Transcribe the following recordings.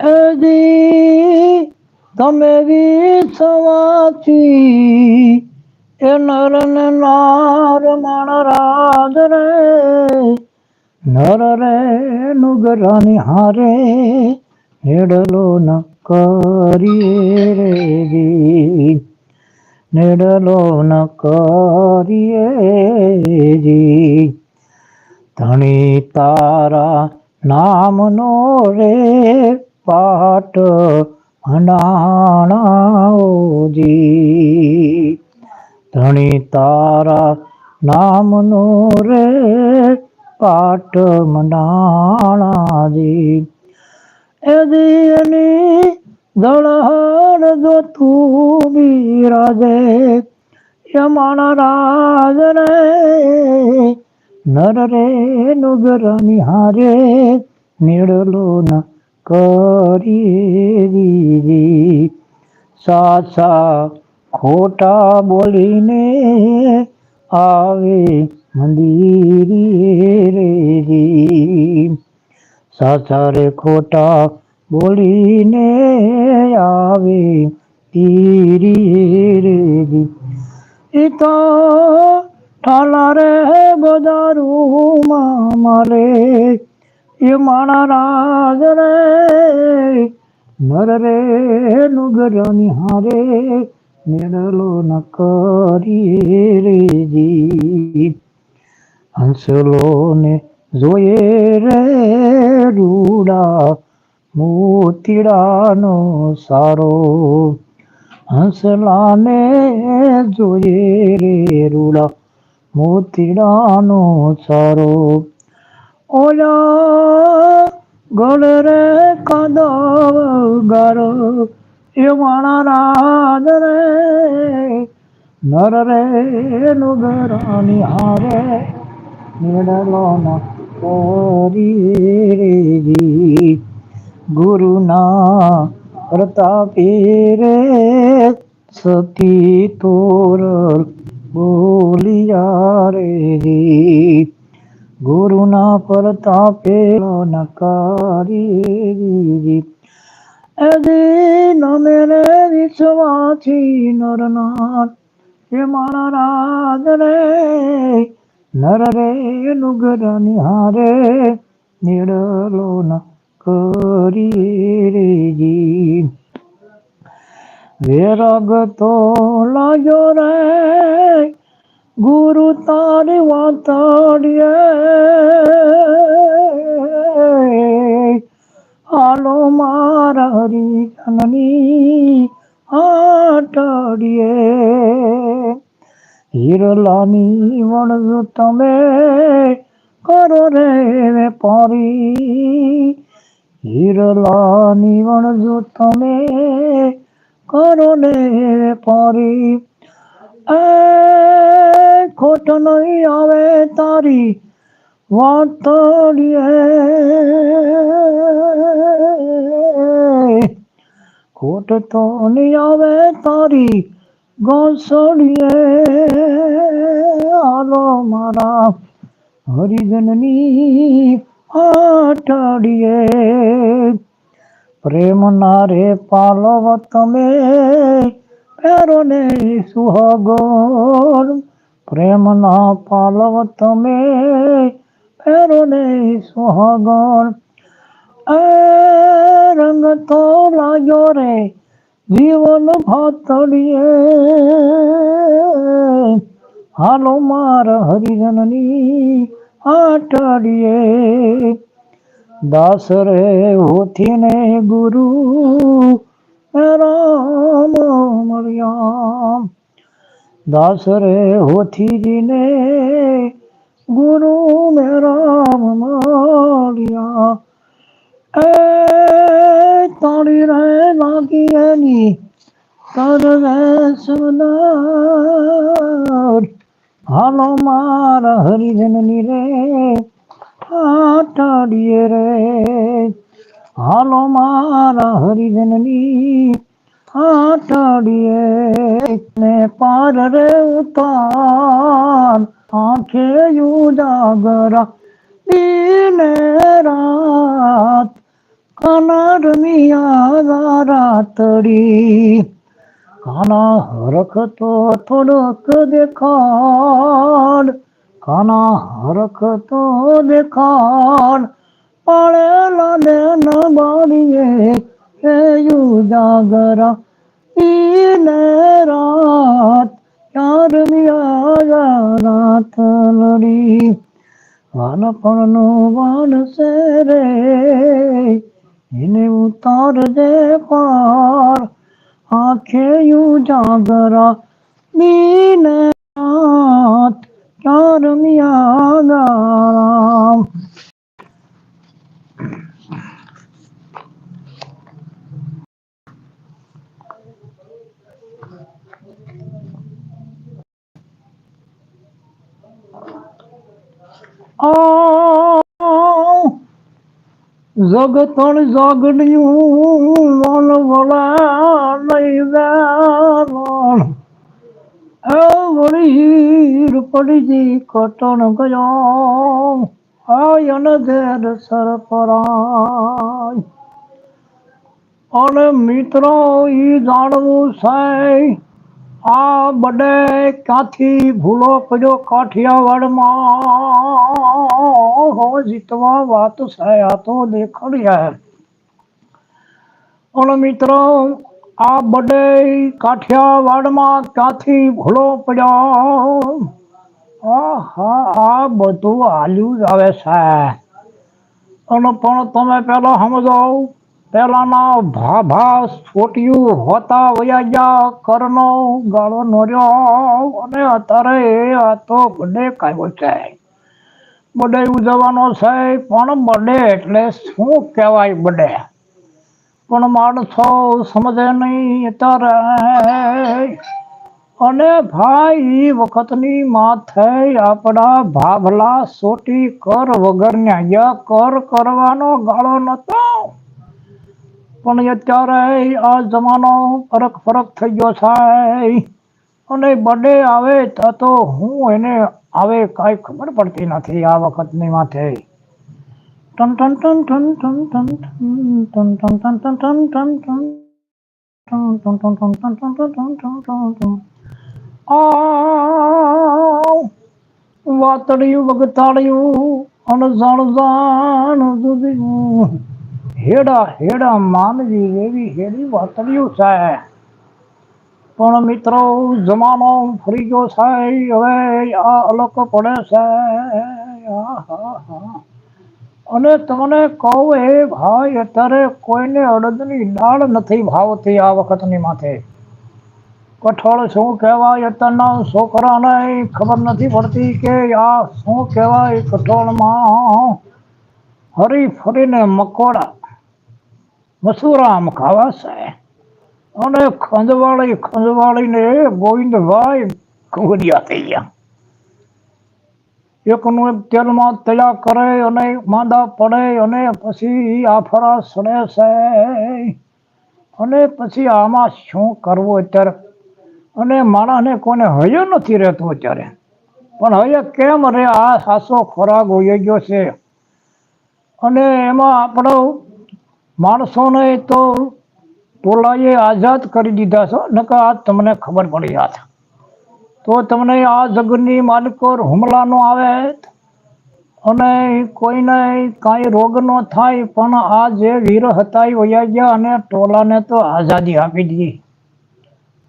એદી તમે વિશ્વાસી એ નર ને નાર માણ રાજ રે નર રે નુગરાની હારે નેડલો ન કરીએ રે જી નેડલો ન કરીએ જી ધણી તારા નામનો રે પાટ ભંડાણાઓજી ધણી તારા નામનો રે પાટ મંડાણાજી એ દિયની દળહર જો તું બિરાજે, યમણ રાજ રે નર રે નુગરની હારે નીડલો ન કરી સાચા ખોટા બોલીને આવે મંદિરે રે સાચા રે ખોટા બોલીને આવે પીરી રે એ તો ઠાલા રે બજારું મારે એ માણા રાજ રે નર રે નુગર નિહારે મેળલો ન કરી રે જી હંસલો ને જોયે રે રૂડા મોતીડાનો સારો હંસલાને જોયે રે રૂડા મોતીડાનો સારો. ઓલા ગળ રે કાદવ ગારો. એ માણા રાજ રે, નર રે, નુગરાની હારે. મેળલો ન કરી ગુરુના પ્રતાપી રે સતી તોર બોલિયા રે. ગુરુના પ્રતાપે નકારી. જી એદી નમે રે વિશ્વાસી નરનાથ, એ મારા રાજ રે નર રે, નુગર નિહારે નિરલો ન કરી. રે જી વેરગ તો લાગ્યો રે, ગુરુ તારી વાતડીએ હાલો મારા હરિજનની આટડીએ હિરલાની વણજો તમે કરો રે વેપારી હિરલાની વણજો તમે કરો ને વેપારી એ ખોટ નહીં આવે તારી વાતડીએ ખોટ તો નહીં આવે તારી ગોસડીએ આલો મારા પ્રેમ ના રે પાલવ તમે પેરો ને સુહાગણ પ્રેમ ના પાલવ તમે પેરો ને સુહાગણ એ રંગ તો લાગ્યો રે જીવન ભાતડીએ. હાલો માર હરિજનની આટડીએ. દાસ રે હોથીને ગુરુ. રામ મળ્યા દાસ રે હોથીજીને ગુરુ. મે રામ મળ્યા એ તાળી રે લાગી એની. તરવે સુનાર હાલો માર હરિજનની રે. આટાડીએ રે. હાલો મારા હરિજનની આટાડીએ ને પાર રે ઉતાર, આંખે ઉજાગરા, દિને રાત કાના રમિયા રાતડી. કાના હરખતો થોડોક દેખાડ કાના હરખતો દેખાણ પાળેલા દેન બારીએ એ યુજાગરા, ઈને રાત ચારની આજા રાત લડી નો વાન સે રે એને ઉતાર દે પાર. આંખે યુજાગરા દીને Yaraniyagaram. Oh, Zagatan Zagadiyun પડીજી કટણ ગયો. આયન ધેર સરપરાય. અને મિત્રો, ઈ જાણવું છે, આ બડે ક્યાંથી ભૂલો પડ્યો કાઠિયાવાડમાં? હો, જીતવા વાત છે, આ તો દેખડ્યા અને મિત્રો આ બડે કાઠિયાવાડમાં ક્યાંથી ભૂલો પડ્યો? હા આ બધું હાલ્યું જ આવે છે અને પણ તમે પેલા સમજો પેલાના ભાભા છોટિયું હોતા વયા ગયા કરનો ગાળો નોર્યો અને અત્યારે આ તો બડે કાઢ્યો છે. બડે ઉજવવાનો છે, પણ બડે એટલે શું કહેવાય બડે પણ માણસો સમજે નહીં અત્યારે અને ભાઈ વખતની માથે આપણા ભાભલા સોટી કર વગરના કર કરવાનો ગાળો નતો પણ અત્યારે આ જમાનો ફરક ફરક થઈ ગયો છે. અને બડે આવે તો હું એને આવે કાંઈ ખબર પડતી નથી આ વખતની માથે. વાતડિયું વગતાડિયું અને જાણ જાણ દુધિયું હેડા હેડા, માનવી એવી હેડી વાતડિયું છે પણ મિત્રો, જમાનો ફરી ગયો છે હવે આ અલગ પડે છે આહાહા. અને તમને કહું એ ભાઈ, અત્યારે કોઈને અડદની દાળ નથી ભાવતી આ વખતની માથે. કઠોળ શું કહેવાય અત્યારના છોકરાને ખબર નથી પડતી કે આ શું કહેવાય કઠોળમાં? હરી ફરીને મકોડા, મસૂરામ ખાવા છે અને ખંજવાળી, ખંજવાળીને ગોવિંદભાઈ ખુગડિયા થઈ ગયા. એકનું એક તેલમાં તળ્યા કરે અને માંદા પડે અને પછી આફરા સડે છે. અને પછી આમાં શું કરવું અત્યારે? અને માણસને કોને હયો નથી રહેતો અત્યારે. પણ હવે કેમ રે આ સાસો ખોરાક હોઈ ગયો છે? અને એમાં આપણો માણસોને તો ટોલાએ આઝાદ કરી દીધા છો, નકર આ તમને ખબર પડી જાત તો તમને આ જગની માલિકોર હુમલા નો આવે અને કોઈને કાંઈ રોગ ન થાય, પણ આ જે વીર હતા એ વયા ગયા અને ટોલાને તો આઝાદી આપી દીધી.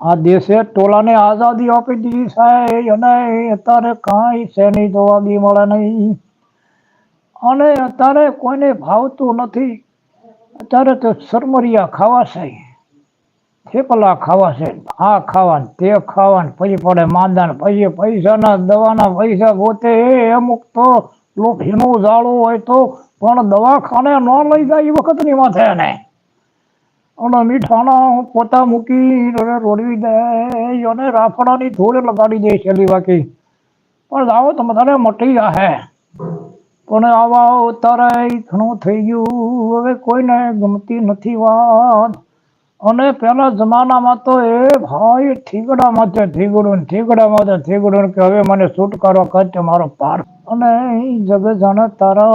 આ દેશે ટોલાને આઝાદી આપી દીધી સાહેબ, અને અત્યારે કાંઈ છે નહીં જોવા બી મળે નહીં. અને અત્યારે કોઈને ભાવતું નથી. અત્યારે તો સરમરિયા ખાવા છે થેપલા ખાવા છે, આ ખાવાનું, તે ખાવાનું, પછી પડે માંદાને, પછી પૈસાના, દવાના પૈસા ગોતે અમુક તો લોભીનું જાળું હોય તો પણ દવાખાને ન લઈ જાય એ વખતની માથે ને અને મીઠાના પોતા મૂકી રોડવી દે, અને રાફડાની ધૂળ લગાડી દે છેલ્લી બાકી પણ આવો તો બધાને મટી જાહે. પણ આવા અત્યારે ઘણું થઈ ગયું, હવે કોઈને ગમતી નથી વાત. અને પેલા જમાનામાં તો એ ભાઈ ઠીકડા માથે ઠીકડું ને ઠીકડા માથે ઠીકડું કે હવે મને છુટકારો કરતે મારો પાર. અને જગ જણ તારા